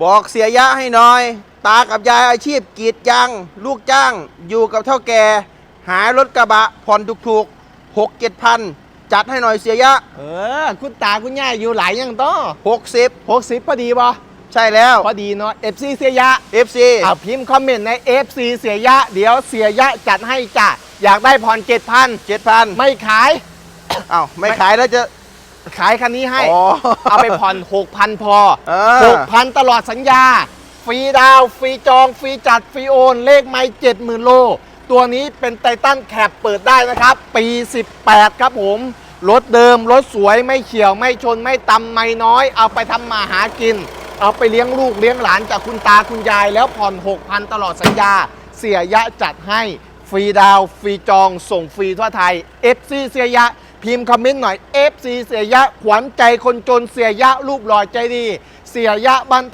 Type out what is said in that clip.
บอกเสียยะให้หน่อย ตากับยายอาชีพกรีดยางลูกจ้าง อยู่กับเท่าแก่ หารถกระบะผ่อนถูกๆหกเจ็ดพันจัดให้หน่อยเสียยะเออ คุณตาคุณย่าอยู่หลายยังต้อหกสิบหกสิบพอดีบ่ใช่แล้ว พอดีเนาะ FC เสียยะ FC เอาพิมพ์คอมเมนต์ใน FC เสียยะ เดี๋ยวเสียยะจัดให้จ้ะอยากได้ผ่อนเจ็ดพันเจ็ดพันไม่ขาย อ้าวไม่ขายแล้วจะ ขายคันนี้ให้ อ๋อเอาไปผ่อน 6,000 พอ เออ 6,000 ตลอดสัญญา ฟรีดาวน์ฟรีจอง ฟรีจัด ฟรีโอน เลขไม่70,000 โล ตัวนี้เป็นไททันแคปเปิดได้นะครับ ปี 18 ครับผม รถเดิม รถสวยไม่เฉียวไม่ชนไม่ตำไม่น้อย เอาไปทำมาหากิน เอาไปเลี้ยงลูกเลี้ยงหลานจากคุณตาคุณยาย แล้วผ่อน 6,000 ตลอดสัญญา เสียยะจัดให้ ฟรีดาวน์ฟรีจอง ส่งฟรีทั่วไทย FC เสียยะ พิมพ์คอมเมนต์หน่อย FC เสียยะขวัญใจคนจนเสียยะรูปหล่อใจดี เสียยะบันท